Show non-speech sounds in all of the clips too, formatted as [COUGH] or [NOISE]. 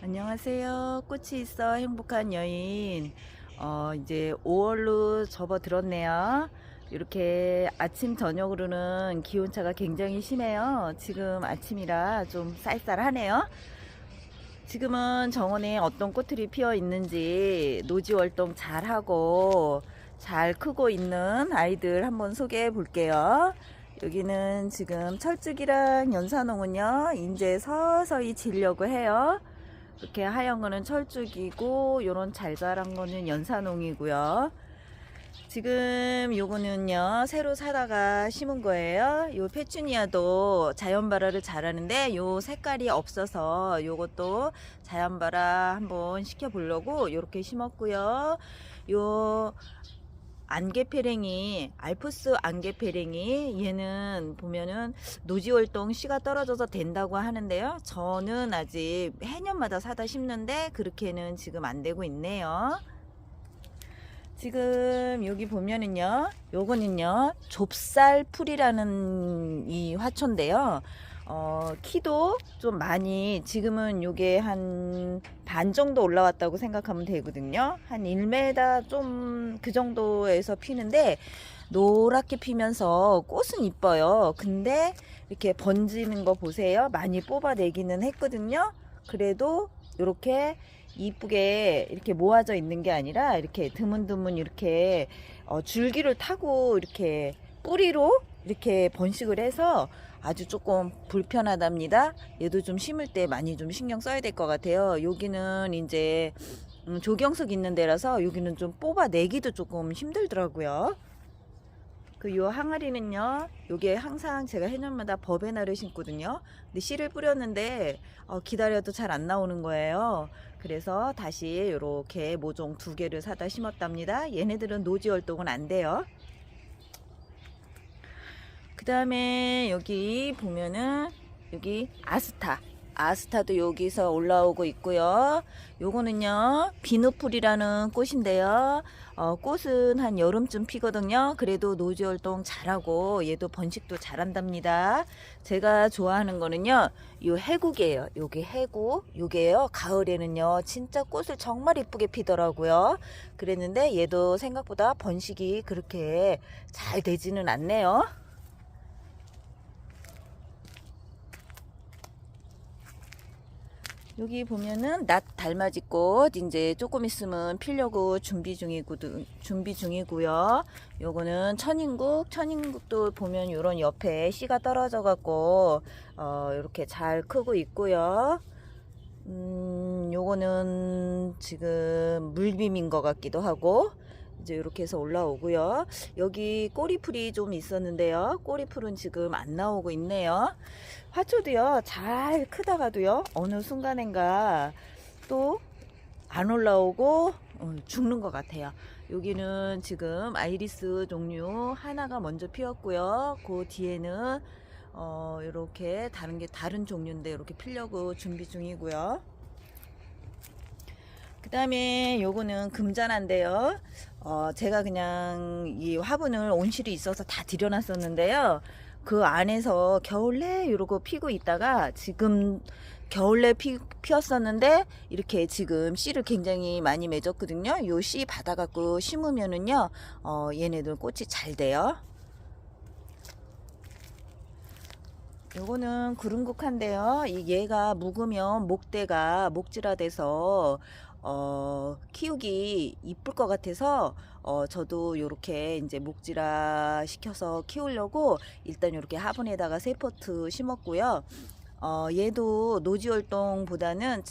안녕하세요. 꽃이 있어 행복한 여인. 어, 이제 5월로 접어들었네요. 이렇게 아침, 저녁으로는 기온차가 굉장히 심해요. 지금 아침이라 좀 쌀쌀하네요. 지금은 정원에 어떤 꽃들이 피어 있는지 노지 활동 잘 하고 잘 크고 있는 아이들 한번 소개해 볼게요. 여기는 지금 철쭉이랑 연산홍은요, 이제 서서히 지려고 해요. 이렇게 하얀 거는 철쭉이고 요런 잘 자란 거는 연산홍이고요. 지금 요거는요 새로 사다가 심은 거예요. 요 페추니아도 자연 발화를 잘하는데 요 색깔이 없어서 요것도 자연 발화 한번 시켜 보려고 요렇게 심었고요. 요 안개페랭이 알프스 안개페랭이 얘는 보면은 노지 활동 씨가 떨어져서 된다고 하는데요. 저는 아직 해년마다 사다 심는데 그렇게는 지금 안 되고 있네요. 지금 여기 보면은요, 요거는요, 좁쌀풀이라는 이 화초인데요. 어, 키도 좀 많이, 지금은 요게 한 반 정도 올라왔다고 생각하면 되거든요. 한 1m 좀 그 정도에서 피는데, 노랗게 피면서 꽃은 이뻐요. 근데 이렇게 번지는 거 보세요. 많이 뽑아내기는 했거든요. 그래도 이렇게 이쁘게 이렇게 모아져 있는 게 아니라 이렇게 드문드문 이렇게 어, 줄기를 타고 이렇게 뿌리로 이렇게 번식을 해서 아주 조금 불편하답니다. 얘도 좀 심을 때 많이 좀 신경 써야 될 것 같아요. 여기는 이제 음, 조경석 있는 데라서 여기는 좀 뽑아내기도 조금 힘들더라고요. 그 요 항아리는요, 요게 항상 제가 해년마다 버베나를 심거든요. 근데 씨를 뿌렸는데 어, 기다려도 잘 안 나오는 거예요. 그래서 다시 이렇게 모종 두 개를 사다 심었답니다. 얘네들은 노지 활동은 안 돼요. 그 다음에 여기 보면은 여기 아스타. 아스타도 여기서 올라오고 있고요. 요거는요, 비누풀이라는 꽃인데요. 어, 꽃은 한 여름쯤 피거든요. 그래도 노지 활동 잘하고 얘도 번식도 잘한답니다. 제가 좋아하는 거는요, 요 해국이에요. 요게 해국. 요게요, 가을에는요, 진짜 꽃을 정말 이쁘게 피더라고요. 그랬는데 얘도 생각보다 번식이 그렇게 잘 되지는 않네요. 여기 보면은 낫 달맞이꽃 이제 조금 있으면 피려고 준비 중이고 준비 중이고요. 요거는 천인국 천인국도 보면 요런 옆에 씨가 떨어져 갖고 어 이렇게 잘 크고 있고요. 음 요거는 지금 물빔인 것 같기도 하고 이제 이렇게 해서 올라오고요. 여기 꼬리풀이 좀 있었는데요. 꼬리풀은 지금 안 나오고 있네요. 화초도요, 잘 크다가도요, 어느 순간엔가 또 안 올라오고 어, 죽는 것 같아요. 여기는 지금 아이리스 종류 하나가 먼저 피었고요. 그 뒤에는 어, 이렇게 다른 게 다른 종류인데 이렇게 피려고 준비 중이고요. 그 다음에 요거는 금잔한데요. 어, 제가 그냥 이 화분을 온실이 있어서 다 들여놨었는데요. 그 안에서 겨울 내 이러고 피고 있다가 지금 겨울내 피, 피었었는데 이렇게 지금 씨를 굉장히 많이 맺었거든요. 요 씨 받아갖고 심으면은요, 어, 얘네들 꽃이 잘 돼요. 요거는 구름국한데요. 이 얘가 묵으면 목대가 목질화돼서 어, 키우기 이쁠 것 같아서 어, 저도 요렇게 이제 목질화 시켜서 키우려고 일단 요렇게 화분에다가 세 포트 심었고요. 어, 얘도 노지 활동보다는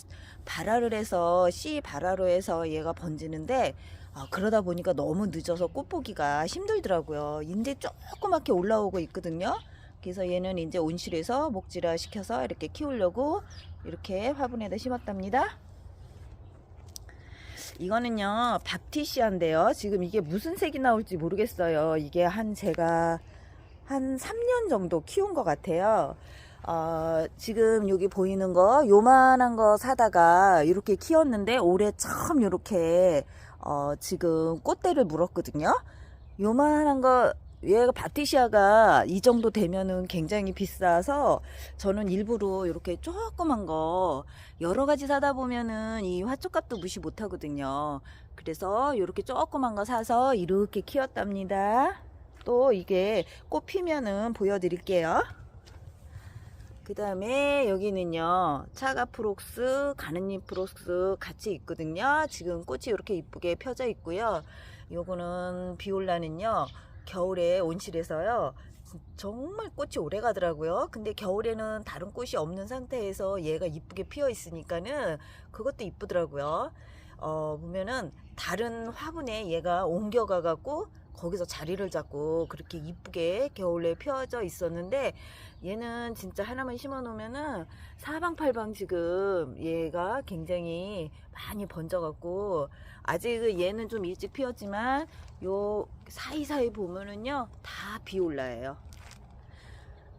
발화를 해서 씨 발화로 해서 얘가 번지는데 어, 그러다 보니까 너무 늦어서 꽃 보기가 힘들더라고요. 인제 조그맣게 올라오고 있거든요. 그래서 얘는 이제 온실에서 목질화 시켜서 이렇게 키우려고 이렇게 화분에다 심었답니다. 이거는요 밥티시아인데요. 지금 이게 무슨 색이 나올지 모르겠어요. 이게 한 제가 한 3년 정도 키운 것 같아요. 어, 지금 여기 보이는 거 요만한 거 사다가 이렇게 키웠는데 올해 처음 이렇게 어, 지금 꽃대를 물었거든요. 요만한 거 얘가 바티시아가 이 정도 되면은 굉장히 비싸서 저는 일부러 이렇게 조그만 거 여러 가지 사다 보면은 이 화초값도 무시 못 하거든요. 그래서 이렇게 조그만 거 사서 이렇게 키웠답니다. 또 이게 꽃 피면은 보여드릴게요. 그 다음에 여기는요 차가 프록스 가는잎 프록스 같이 있거든요 지금 꽃이 이렇게 이쁘게 펴져 있고요 요거는 비올라는요 겨울에 온실에서요. 정말 꽃이 오래 가더라고요. 근데 겨울에는 다른 꽃이 없는 상태에서 얘가 이쁘게 피어 있으니까는 그것도 이쁘더라고요. 어 보면은 다른 화분에 얘가 옮겨가 갖고 거기서 자리를 잡고 그렇게 이쁘게 겨울에 펴져 있었는데 얘는 진짜 하나만 심어 놓으면은 사방팔방 지금 얘가 굉장히 많이 번져 갖고 아직 얘는 좀 일찍 피었지만 요 사이사이 보면은요 다 비올라예요.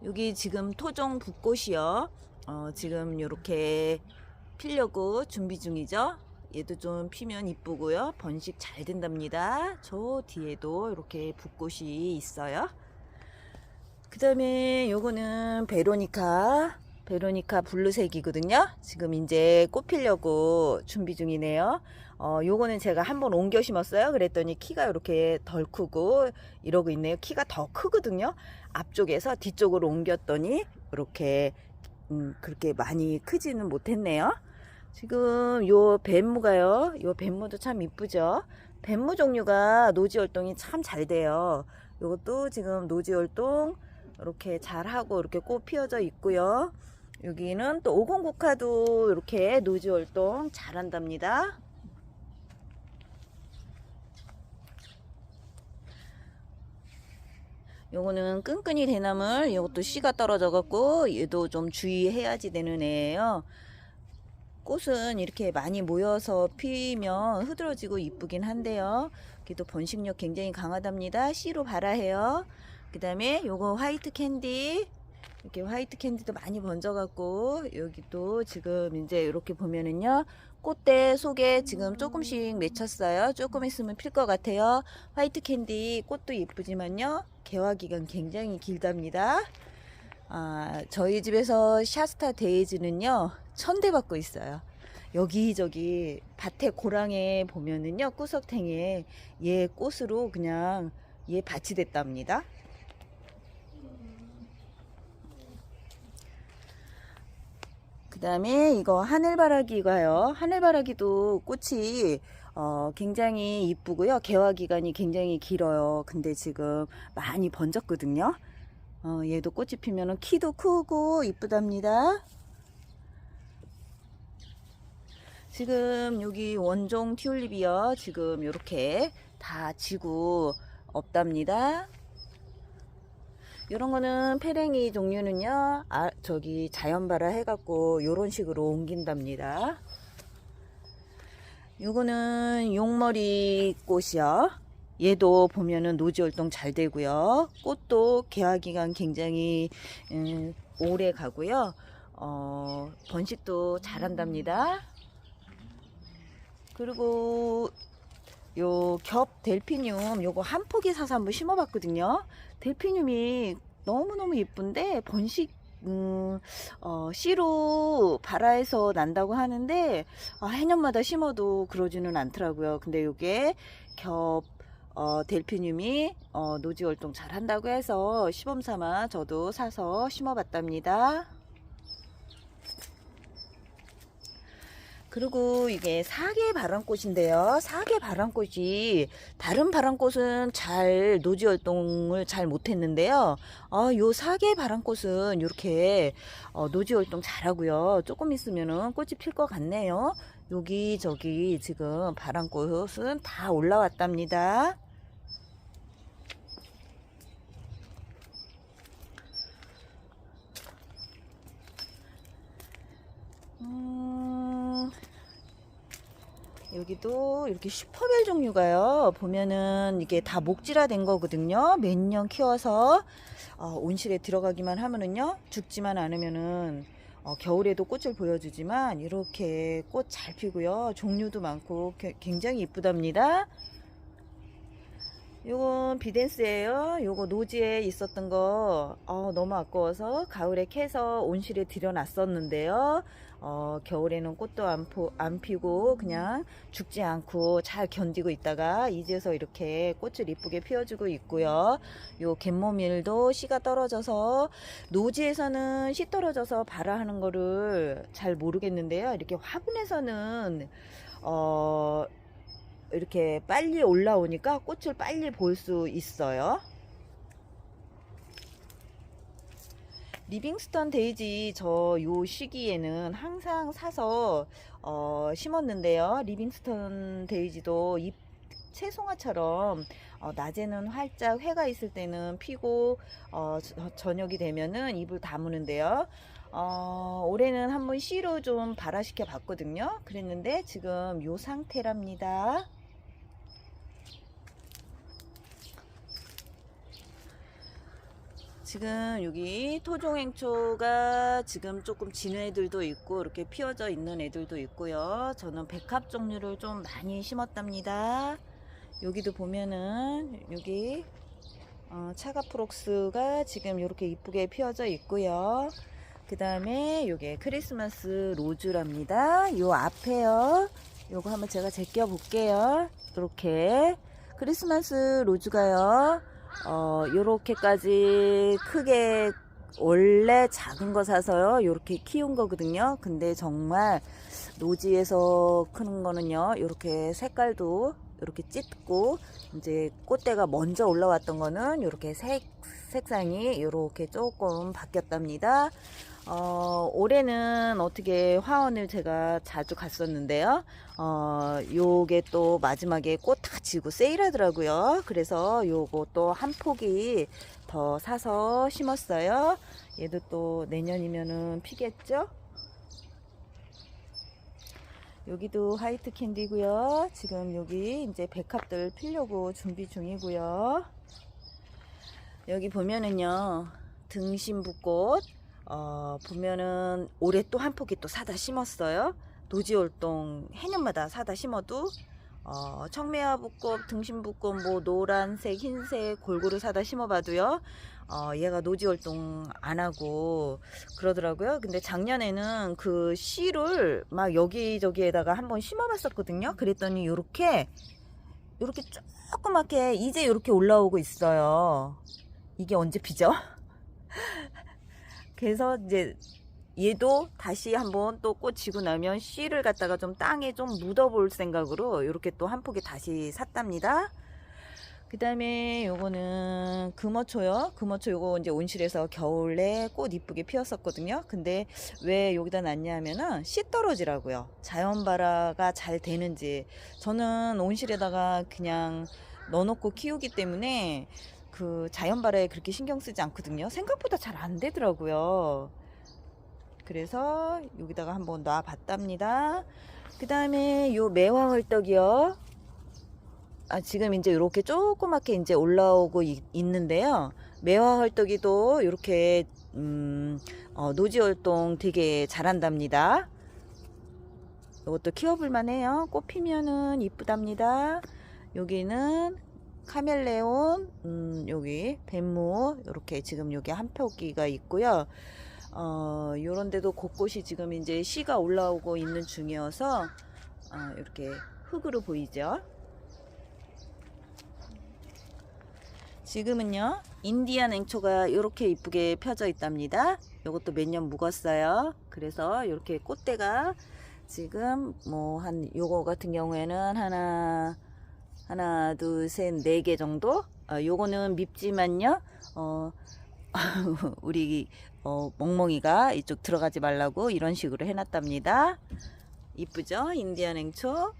여기 지금 토종 붓꽃이요. 어 지금 요렇게 피려고 준비 중이죠? 얘도 좀 피면 이쁘고요. 번식 잘 된답니다. 저 뒤에도 이렇게 붓꽃이 있어요. 그 다음에 요거는 베로니카 베로니카 블루색이거든요. 지금 이제 꽃 피려고 준비 중이네요 어 요거는 제가 한번 옮겨 심었어요. 그랬더니 키가 이렇게 덜 크고 이러고 있네요. 키가 더 크거든요. 앞쪽에서 뒤쪽으로 옮겼더니 이렇게 음 그렇게 많이 크지는 못했네요. 지금 요 뱀무가요. 요 뱀무도 참 이쁘죠? 뱀무 종류가 노지 활동이 참 잘 돼요. 요것도 지금 노지 활동 이렇게 잘하고 이렇게 꽃 피어져 있고요. 여기는 또 오공국화도 이렇게 노지 활동 잘한답니다. 요거는 끈끈이 대나물 이것도 씨가 떨어져 갖고 얘도 좀 주의해야지 되는 애예요. 꽃은 이렇게 많이 모여서 피면 흐드러지고 이쁘긴 한데요. 그래도 번식력 굉장히 강하답니다. 씨로 발아 해요. 그 다음에 요거 화이트 캔디 이렇게 화이트 캔디도 많이 번져 갖고 여기도 지금 이제 이렇게 보면은요 꽃대 속에 지금 조금씩 맺혔어요. 조금 있으면 필 것 같아요. 화이트 캔디 꽃도 예쁘지만요. 개화 기간 굉장히 길답니다. 아 저희 집에서 샤스타 데이즈는요 천대 받고 있어요. 여기저기 밭에 고랑에 보면은요 구석탱에 얘 꽃으로 그냥 얘 밭이 됐답니다 그 다음에 이거 하늘바라기가요. 하늘바라기도 꽃이 어, 굉장히 이쁘고요. 개화 기간이 굉장히 길어요. 근데 지금 많이 번졌거든요. 어, 얘도 꽃이 피면 키도 크고 이쁘답니다. 지금 여기 원종 튤립이요. 지금 이렇게 다 지고 없답니다. 이런 거는 페랭이 종류는요, 아, 저기 자연발화 해갖고 요런 식으로 옮긴답니다. 요거는 용머리 꽃이요. 얘도 보면은 노지 활동 잘 되고요. 꽃도 개화 기간 굉장히 음, 오래 가고요. 어, 번식도 잘한답니다. 그리고 요 겹 델피늄 요거 한 포기 사서 한번 심어봤거든요. 델피늄이 너무너무 예쁜데 번식 음, 어, 씨로 발아해서 난다고 하는데 아, 해년마다 심어도 그러지는 않더라고요. 근데 요게 겹 어, 델피늄이 어, 노지 활동 잘 한다고 해서 시범 삼아 저도 사서 심어봤답니다. 그리고 이게 사계 바람꽃인데요. 사계 바람꽃이 다른 바람꽃은 잘 노지 활동을 잘 못했는데요. 어, 요 사계 바람꽃은 이렇게 어, 노지 활동 잘하고요. 조금 있으면은 꽃이 필 것 같네요. 여기 저기 지금 바람꽃은 다 올라왔답니다. 음, 여기도 이렇게 슈퍼벨 종류가요. 보면은 이게 다 목질화 된 거거든요. 몇 년 키워서 어, 온실에 들어가기만 하면은요. 죽지만 않으면은 어, 겨울에도 꽃을 보여주지만 이렇게 꽃 잘 피고요. 종류도 많고 게- 굉장히 이쁘답니다. 요건 비덴스예요. 요거 노지에 있었던 거 어, 너무 아까워서 가을에 캐서 온실에 들여놨었는데요. 어, 겨울에는 꽃도 안, 포, 안 피고 그냥 죽지 않고 잘 견디고 있다가 이제서 이렇게 꽃을 이쁘게 피워주고 있고요. 요 갯모밀도 씨가 떨어져서 노지에서는 씨 떨어져서 발화하는 거를 잘 모르겠는데요. 이렇게 화분에서는 어, 이렇게 빨리 올라오니까 꽃을 빨리 볼 수 있어요. 리빙스턴 데이지 저 요 시기에는 항상 사서 어, 심었는데요. 리빙스턴 데이지도 잎 채송화처럼 어, 낮에는 활짝 해가 있을 때는 피고 어, 저- 저녁이 되면은 잎을 다무는데요. 어, 올해는 한번 씨로 좀 발화시켜 봤거든요. 그랬는데 지금 요 상태랍니다. 지금 여기 토종행초가 지금 조금 진한 애들도 있고 이렇게 피어져 있는 애들도 있고요. 저는 백합 종류를 좀 많이 심었답니다. 여기도 보면은 여기 어, 차가프록스가 지금 이렇게 이쁘게 피어져 있고요. 그 다음에 요게 크리스마스 로즈랍니다. 요 앞에요. 요거 한번 제가 제껴 볼게요. 이렇게 크리스마스 로즈가요. 어, 요렇게까지 크게 원래 작은 거 사서요. 요렇게 키운 거거든요. 근데 정말 노지에서 크는 거는요. 요렇게 색깔도 이렇게 짙고 이제 꽃대가 먼저 올라왔던 거는 이렇게 색 색상이 이렇게 조금 바뀌었답니다. 어, 올해는 어떻게 화원을 제가 자주 갔었는데요. 어, 요게 또 마지막에 꽃 다 지고 세일하더라고요. 그래서 요거 또 한 포기 더 사서 심었어요. 얘도 또 내년이면은 피겠죠? 여기도 화이트 캔디고요. 지금 여기 이제 백합들 피려고 준비 중이고요. 여기 보면은요. 등심붓꽃 어, 보면은 올해 또 한 포기 또 사다 심었어요. 노지월동 해년마다 사다 심어도 어, 청매화붓꽃, 등심붓꽃, 뭐 노란색, 흰색 골고루 사다 심어봐도요. 어, 얘가 노지월동 안 하고 그러더라고요. 근데 작년에는 그 씨를 막 여기저기에다가 한번 심어봤었거든요. 그랬더니 요렇게 요렇게 조그맣게 이제 요렇게 올라오고 있어요. 이게 언제 피죠? [LAUGHS] 그래서 이제 얘도 다시 한번 또꽃 지고 나면 씨를 갖다가 좀 땅에 좀 묻어볼 생각으로 이렇게 또 한 포기 다시 샀답니다. 그 다음에 요거는 금어초요. 금어초 요거 이제 온실에서 겨울에 꽃 이쁘게 피었었거든요. 근데 왜 여기다 놨냐면은 씨 떨어지라고요. 자연 발화가 잘 되는지. 저는 온실에다가 그냥 넣어놓고 키우기 때문에 그 자연 발화에 그렇게 신경 쓰지 않거든요. 생각보다 잘 안 되더라고요. 그래서 여기다가 한번 놔 봤답니다. 그 다음에 요 매화 헐떡이요. 아, 지금 이제 이렇게 조그맣게 이제 올라오고 있, 있는데요. 매화 헐떡이도 이렇게, 음, 어, 노지 활동 되게 잘한답니다. 이것도 키워볼만 해요. 꽃 피면은 이쁘답니다. 여기는 카멜레온, 음, 여기 뱀무, 이렇게 지금 여기 한 표기가 있고요. 어, 요런 데도 곳곳이 지금 이제 씨가 올라오고 있는 중이어서, 어, 이렇게 흙으로 보이죠. 지금은요, 인디안 앵초가 이렇게 이쁘게 펴져 있답니다. 요것도 몇 년 묵었어요. 그래서 이렇게 꽃대가 지금 뭐 한 요거 같은 경우에는 하나, 하나, 둘, 셋, 네 개 정도? 어, 요거는 밉지만요, 어, [LAUGHS] 우리, 어, 멍멍이가 이쪽 들어가지 말라고 이런 식으로 해놨답니다. 이쁘죠? 인디안 앵초.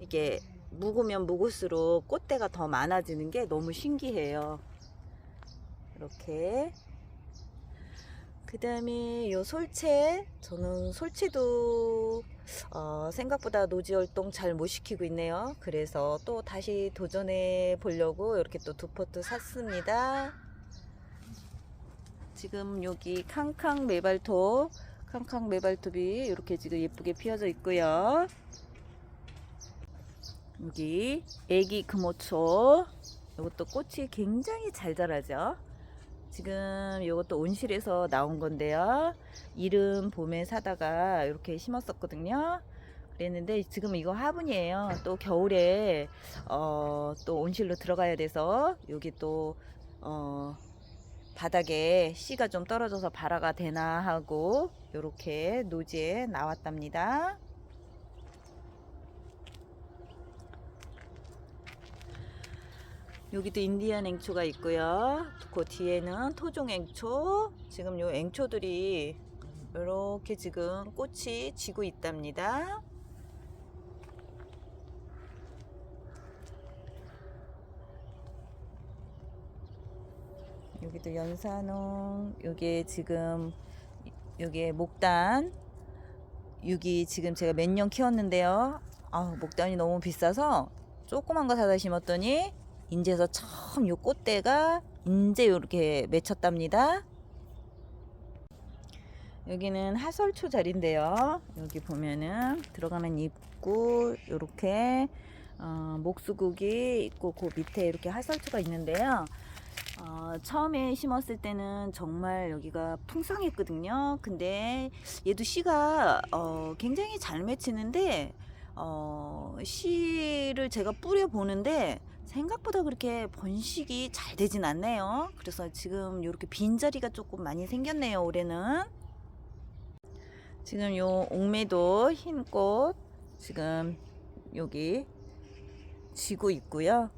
이게 묵으면 묵을수록 꽃대가 더 많아지는 게 너무 신기해요. 이렇게. 그 다음에 요 솔채. 저는 솔채도 어, 생각보다 노지 활동 잘 못 시키고 있네요. 그래서 또 다시 도전해 보려고 이렇게 또 두 포트 샀습니다. 지금 여기 캉캉 메발톱, 캉캉 메발톱이 이렇게 지금 예쁘게 피어져 있고요. 여기 애기 금호초 이것도 꽃이 굉장히 잘 자라죠. 지금 이것도 온실에서 나온 건데요. 이름 봄에 사다가 이렇게 심었었거든요. 그랬는데 지금 이거 화분이에요. 또 겨울에 어, 또 온실로 들어가야 돼서 여기 또 어, 바닥에 씨가 좀 떨어져서 발화가 되나 하고 이렇게 노지에 나왔답니다. 여기도 인디안 앵초가 있고요. 그 뒤에는 토종 앵초. 지금 요 앵초들이 이렇게 지금 꽃이 지고 있답니다. 여기도 연산홍. 요게 지금 요게 목단. 여기 지금 제가 몇 년 키웠는데요. 아, 목단이 너무 비싸서 조그만 거 사다 심었더니 인제서 처음 요 꽃대가 인제 이렇게 맺혔답니다. 여기는 하설초 자리인데요. 여기 보면은 들어가는 입구 요렇게 어, 목수국이 있고 그 밑에 이렇게 하설초가 있는데요. 어, 처음에 심었을 때는 정말 여기가 풍성했거든요. 근데 얘도 씨가 어, 굉장히 잘 맺히는데 어, 씨를 제가 뿌려 보는데 생각보다 그렇게 번식이 잘 되진 않네요. 그래서 지금 이렇게 빈자리가 조금 많이 생겼네요. 올해는. 지금 요 옥매도 흰 꽃 지금 여기 지고 있고요.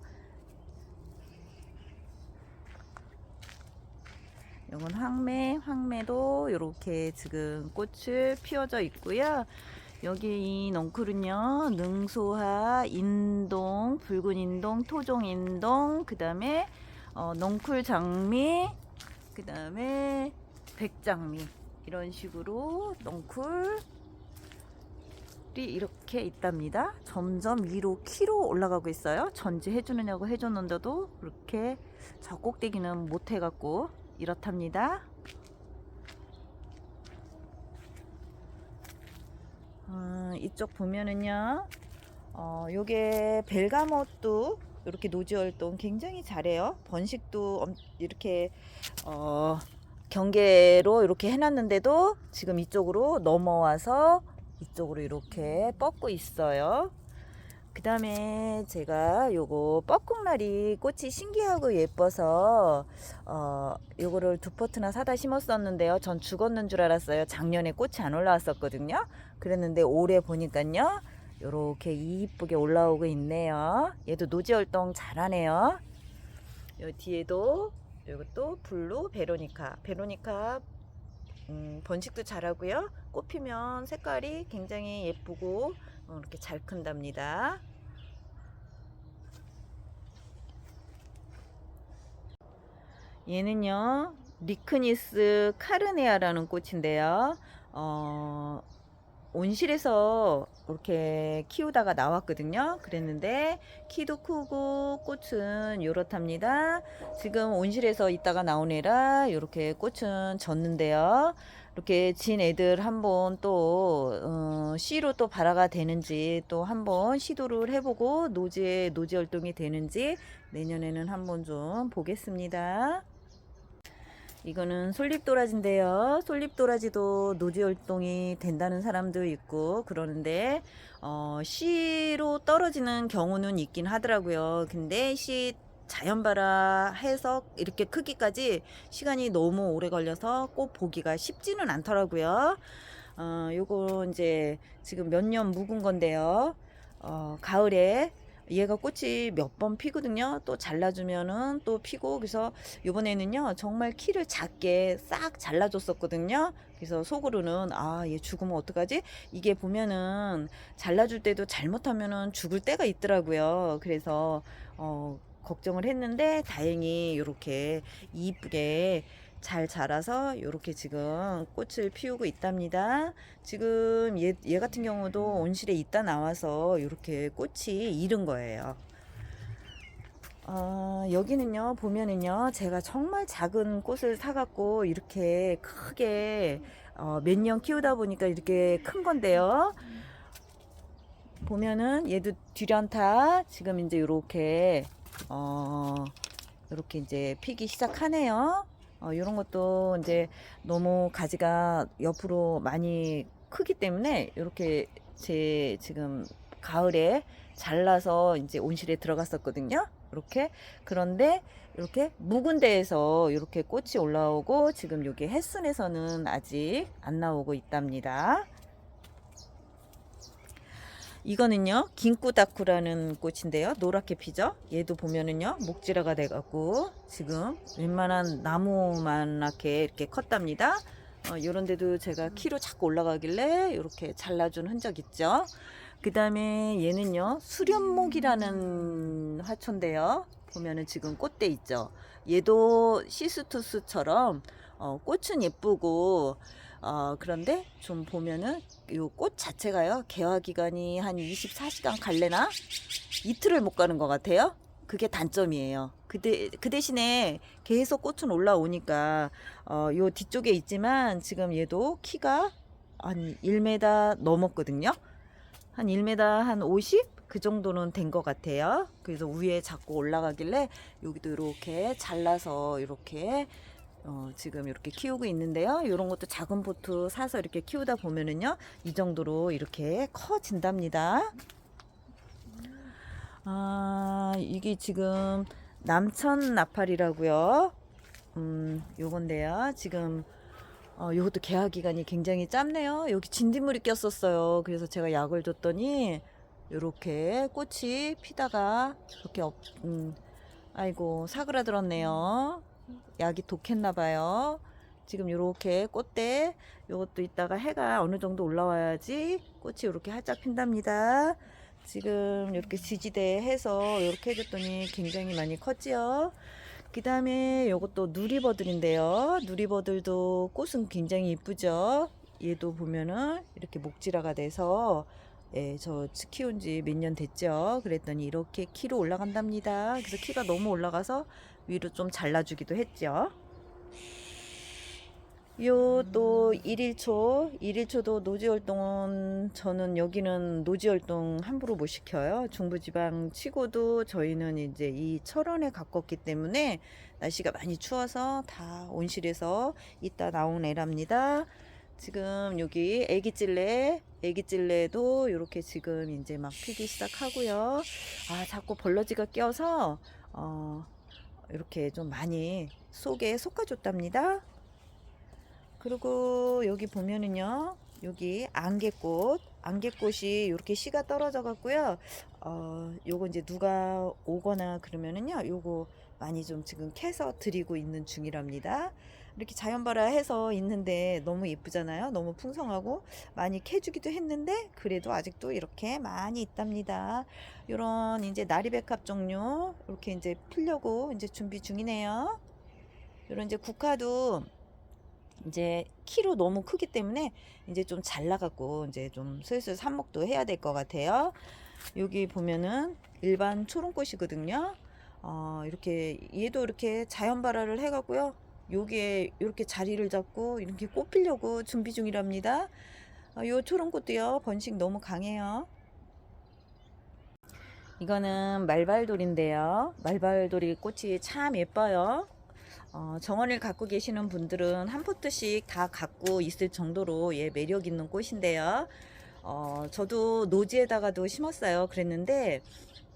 요건 황매, 황매도 이렇게 지금 꽃을 피워져 있고요. 여기 이 넝쿨은요, 능소화, 인동, 붉은 인동, 토종 인동, 그 다음에 어, 넝쿨 장미, 그 다음에 백장미 이런 식으로 넝쿨이 이렇게 있답니다. 점점 위로 키로 올라가고 있어요. 전지 해주느냐고 해줬는데도 그렇게 저 꼭대기는 못 해갖고 이렇답니다. 어, 이쪽 보면은요, 어, 요게 벨가모도 이렇게 노지 활동 굉장히 잘해요. 번식도 엄- 이렇게 어, 경계로 이렇게 해놨는데도 지금 이쪽으로 넘어와서 이쪽으로 이렇게 뻗고 있어요. 그 다음에 제가 요거 뻐꾹나리 꽃이 신기하고 예뻐서 어 요거를 두 포트나 사다 심었었는데요. 전 죽었는 줄 알았어요. 작년에 꽃이 안 올라왔었거든요. 그랬는데 올해 보니까요. 요렇게 이쁘게 올라오고 있네요. 얘도 노지 활동 잘하네요. 요 뒤에도 요것도 블루 베로니카. 베로니카 음, 번식도 잘하고요. 꽃 피면 색깔이 굉장히 예쁘고 어, 이렇게 잘 큰답니다. 얘는요 리크니스 카르네아라는 꽃인데요. 어, 온실에서 이렇게 키우다가 나왔거든요. 그랬는데 키도 크고 꽃은 요렇답니다. 지금 온실에서 있다가 나온 애라 이렇게 꽃은 졌는데요. 이렇게 진 애들 한번 또 어, 씨로 또 발화가 되는지 또 한번 시도를 해보고 노지 노지 활동이 되는지 내년에는 한번 좀 보겠습니다. 이거는 솔잎도라지인데요. 솔잎도라지도 노지 활동이 된다는 사람도 있고 그러는데 어, 씨로 떨어지는 경우는 있긴 하더라고요. 근데 씨 자연 발화해서 이렇게 크기까지 시간이 너무 오래 걸려서 꼭 보기가 쉽지는 않더라고요. 어, 요거 이제 지금 몇 년 묵은 건데요. 어, 가을에 얘가 꽃이 몇 번 피거든요. 또 잘라주면은 또 피고 그래서 이번에는요 정말 키를 작게 싹 잘라줬었거든요. 그래서 속으로는 아 얘 죽으면 어떡하지? 이게 보면은 잘라줄 때도 잘못하면은 죽을 때가 있더라고요. 그래서 어 걱정을 했는데 다행히 이렇게 이쁘게 잘 자라서 이렇게 지금 꽃을 피우고 있답니다. 지금 얘, 얘 같은 경우도 온실에 있다 나와서 이렇게 꽃이 이른 거예요. 어, 여기는요, 보면은요, 제가 정말 작은 꽃을 사갖고 이렇게 크게 어, 몇 년 키우다 보니까 이렇게 큰 건데요. 보면은 얘도 뒤련타 지금 이제 요렇게 어 요렇게 이제 피기 시작하네요. 어 요런 것도 이제 너무 가지가 옆으로 많이 크기 때문에 요렇게 제 지금 가을에 잘라서 이제 온실에 들어갔었거든요. 이렇게 그런데 이렇게 묵은 데에서 이렇게 꽃이 올라오고 지금 여기 햇순에서는 아직 안 나오고 있답니다. 이거는요 긴꾸다쿠라는 꽃인데요. 노랗게 피죠? 얘도 보면은요 목지라가 돼갖고 지금 웬만한 나무만하게 이렇게 컸답니다. 어, 요런 데도 제가 키로 자꾸 올라가길래 이렇게 잘라준 흔적 있죠? 그 다음에 얘는요 수련목이라는 화초인데요. 보면은 지금 꽃대 있죠? 얘도 시스투스처럼 어, 꽃은 예쁘고 어, 그런데 좀 보면은 요 꽃 자체가요 개화 기간이 한 24시간 갈래나 이틀을 못 가는 것 같아요 그게 단점이에요 그, 대, 그 대신에 계속 꽃은 올라오니까 어, 요 뒤쪽에 있지만 지금 얘도 키가 한 1m 넘었거든요 한 1m 한 50? 그 정도는 된 것 같아요. 그래서 위에 자꾸 올라가길래 여기도 이렇게 잘라서 이렇게 어, 지금 이렇게 키우고 있는데요. 이런 것도 작은 포트 사서 이렇게 키우다 보면은요, 이 정도로 이렇게 커진답니다. 아, 이게 지금 남천 나팔이라고요. 음, 요건데요. 지금 어, 요것도 개화 기간이 굉장히 짧네요. 여기 진딧물이 꼈었어요. 그래서 제가 약을 줬더니 요렇게 꽃이 피다가 이렇게 엎, 음, 아이고 사그라들었네요. 약이 독했나 봐요. 지금 요렇게 꽃대 요것도 이따가 해가 어느 정도 올라와야지 꽃이 요렇게 활짝 핀답니다. 지금 이렇게 지지대 해서 이렇게 해줬더니 굉장히 많이 컸지요. 그 다음에 요것도 누리버들인데요. 누리버들도 꽃은 굉장히 이쁘죠. 얘도 보면은 이렇게 목지라가 돼서 예, 저 키운 지 몇 년 됐죠. 그랬더니 이렇게 키로 올라간답니다. 그래서 키가 너무 올라가서 위로 좀 잘라주기도 했죠. 요 또 일일초, 일일초도 노지활동은 저는 여기는 노지활동 함부로 못 시켜요. 중부지방 치고도 저희는 이제 이 철원에 가깝기 때문에 날씨가 많이 추워서 다 온실에서 이따 나온 애랍니다. 지금 여기 애기찔레, 애기찔레도 이렇게 지금 이제 막 피기 시작하고요. 아, 자꾸 벌러지가 껴서 어, 이렇게 좀 많이 속에 솎아줬답니다. 그리고 여기 보면은요. 여기 안개꽃, 안개꽃이 이렇게 씨가 떨어져 갖고요. 어, 요거 이제 누가 오거나 그러면은요. 요거 많이 좀 지금 캐서 드리고 있는 중이랍니다. 이렇게 자연발화해서 있는데 너무 예쁘잖아요. 너무 풍성하고 많이 캐주기도 했는데 그래도 아직도 이렇게 많이 있답니다. 요런 이제 나리백합 종류 이렇게 이제 피려고 이제 준비 중이네요. 요런 이제 국화도 이제 키로 너무 크기 때문에 이제 좀 잘라갖고 이제 좀 슬슬 삽목도 해야 될 것 같아요. 여기 보면은 일반 초롱꽃이거든요. 어, 이렇게 얘도 이렇게 자연 발화를 해가고요. 여기에 이렇게 자리를 잡고 이렇게 꽃 피려고 준비 중이랍니다. 어, 요 초롱꽃도요 번식 너무 강해요. 이거는 말발돌인데요. 말발돌이 꽃이 참 예뻐요. 어, 정원을 갖고 계시는 분들은 한 포트씩 다 갖고 있을 정도로 예, 매력 있는 꽃인데요. 어, 저도 노지에다가도 심었어요. 그랬는데,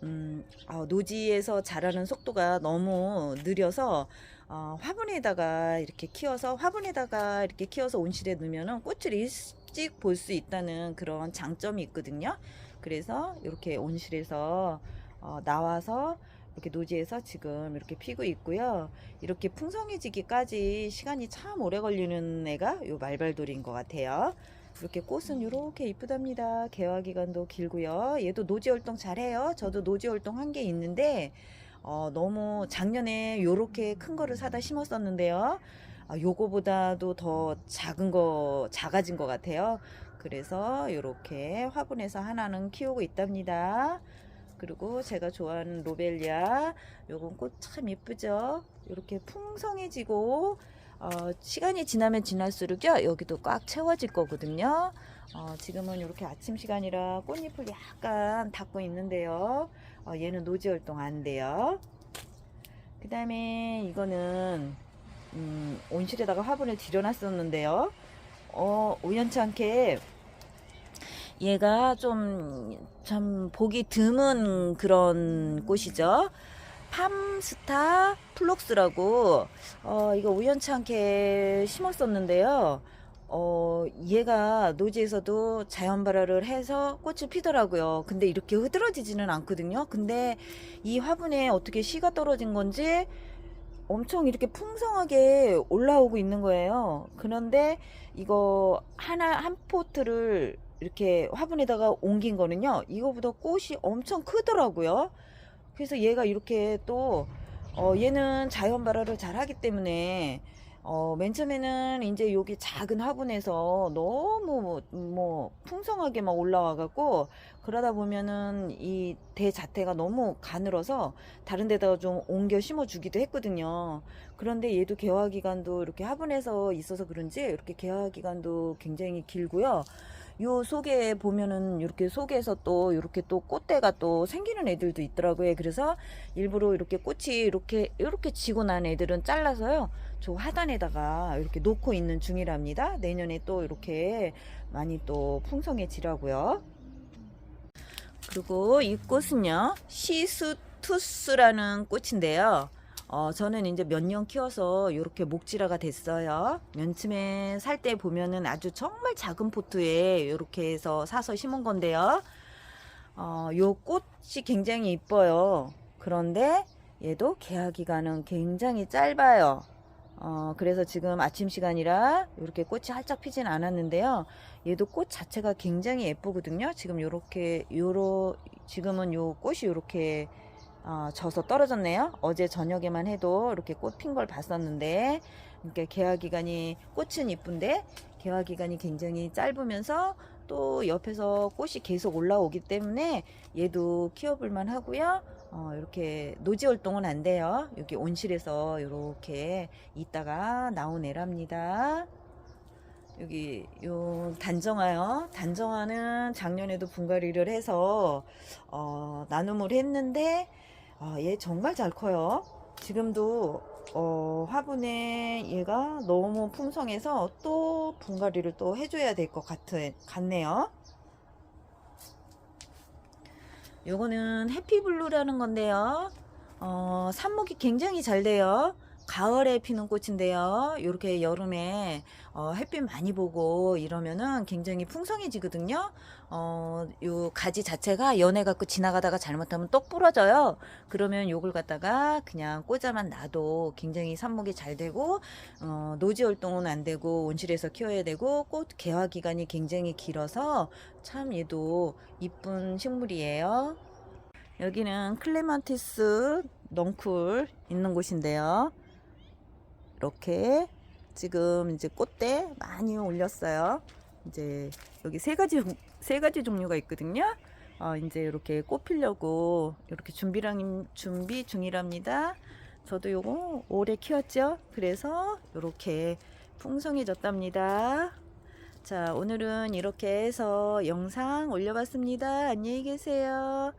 음, 어, 노지에서 자라는 속도가 너무 느려서, 어, 화분에다가 이렇게 키워서, 화분에다가 이렇게 키워서 온실에 넣으면 꽃을 일찍 볼 수 있다는 그런 장점이 있거든요. 그래서 이렇게 온실에서 어, 나와서 이렇게 노지에서 지금 이렇게 피고 있고요. 이렇게 풍성해지기까지 시간이 참 오래 걸리는 애가 요 말발돌인 것 같아요. 이렇게 꽃은 이렇게 이쁘답니다. 개화 기간도 길고요. 얘도 노지 활동 잘해요. 저도 노지 활동 한 게 있는데 어, 너무 작년에 요렇게 큰 거를 사다 심었었는데요. 아, 요거보다도 더 작은 거 작아진 것 같아요. 그래서 이렇게 화분에서 하나는 키우고 있답니다. 그리고 제가 좋아하는 로벨리아 요건 꽃 참 예쁘죠 이렇게 풍성해지고 어, 시간이 지나면 지날수록요 여기도 꽉 채워질 거거든요 어, 지금은 이렇게 아침 시간이라 꽃잎을 약간 닫고 있는데요. 어, 얘는 노지 활동 안 돼요. 그 다음에 이거는 음, 온실에다가 화분을 들여놨었는데요. 어, 우연치 않게 얘가 좀, 참, 보기 드문 그런 꽃이죠. 팜스타 플록스라고, 어, 이거 우연치 않게 심었었는데요. 어, 얘가 노지에서도 자연 발화를 해서 꽃을 피더라고요. 근데 이렇게 흐드러지지는 않거든요. 근데 이 화분에 어떻게 씨가 떨어진 건지 엄청 이렇게 풍성하게 올라오고 있는 거예요. 그런데 이거 하나, 한 포트를 이렇게 화분에다가 옮긴 거는요. 이거보다 꽃이 엄청 크더라고요. 그래서 얘가 이렇게 또, 어, 얘는 자연 발화를 잘 하기 때문에, 어, 맨 처음에는 이제 여기 작은 화분에서 너무 뭐 풍성하게 막 올라와갖고, 그러다 보면은 이 대 자태가 너무 가늘어서 다른 데다가 좀 옮겨 심어 주기도 했거든요. 그런데 얘도 개화 기간도 이렇게 화분에서 있어서 그런지 이렇게 개화 기간도 굉장히 길고요. 요 속에 보면은 이렇게 속에서 또 이렇게 또 꽃대가 또 생기는 애들도 있더라고요. 그래서 일부러 이렇게 꽃이 이렇게 이렇게 지고 난 애들은 잘라서요. 저 하단에다가 이렇게 놓고 있는 중이랍니다. 내년에 또 이렇게 많이 또 풍성해지라고요. 그리고 이 꽃은요, 시수투스라는 꽃인데요. 어, 저는 이제 몇 년 키워서 이렇게 목지라가 됐어요. 면쯤에 살 때 보면은 아주 정말 작은 포트에 이렇게 해서 사서 심은 건데요. 어, 요 꽃이 굉장히 이뻐요. 그런데 얘도 개화 기간은 굉장히 짧아요. 어, 그래서 지금 아침 시간이라 이렇게 꽃이 활짝 피진 않았는데요. 얘도 꽃 자체가 굉장히 예쁘거든요. 지금 요렇게, 요로, 지금은 요 꽃이 요렇게, 어, 져서 떨어졌네요. 어제 저녁에만 해도 이렇게 꽃 핀 걸 봤었는데, 그러니까 개화 기간이, 꽃은 이쁜데, 개화 기간이 굉장히 짧으면서 또 옆에서 꽃이 계속 올라오기 때문에 얘도 키워볼만 하고요. 어, 이렇게 노지 활동은 안 돼요. 여기 온실에서 이렇게 있다가 나온 애랍니다. 여기 요 단정화요. 단정화는 작년에도 분갈이를 해서 어, 나눔을 했는데 어, 얘 정말 잘 커요. 지금도 어, 화분에 얘가 너무 풍성해서 또 분갈이를 또 해줘야 될 것 같네요. 요거는 해피블루라는 건데요. 어, 삽목이 굉장히 잘 돼요. 가을에 피는 꽃인데요. 이렇게 여름에 어, 햇빛 많이 보고 이러면은 굉장히 풍성해지거든요. 어, 요 가지 자체가 연해 갖고 지나가다가 잘못하면 똑 부러져요. 그러면 요걸 갖다가 그냥 꽂아만 놔도 굉장히 삽목이 잘 되고 어, 노지 활동은 안 되고 온실에서 키워야 되고 꽃 개화 기간이 굉장히 길어서 참 얘도 이쁜 식물이에요. 여기는 클레만티스 넝쿨 있는 곳인데요. 이렇게 지금 이제 꽃대 많이 올렸어요. 이제 여기 세 가지 세 가지 종류가 있거든요. 어, 이제 이렇게 꽃 피려고 이렇게 준비랑 준비 중이랍니다. 저도 요거 오래 키웠죠. 그래서 이렇게 풍성해졌답니다. 자, 오늘은 이렇게 해서 영상 올려봤습니다. 안녕히 계세요.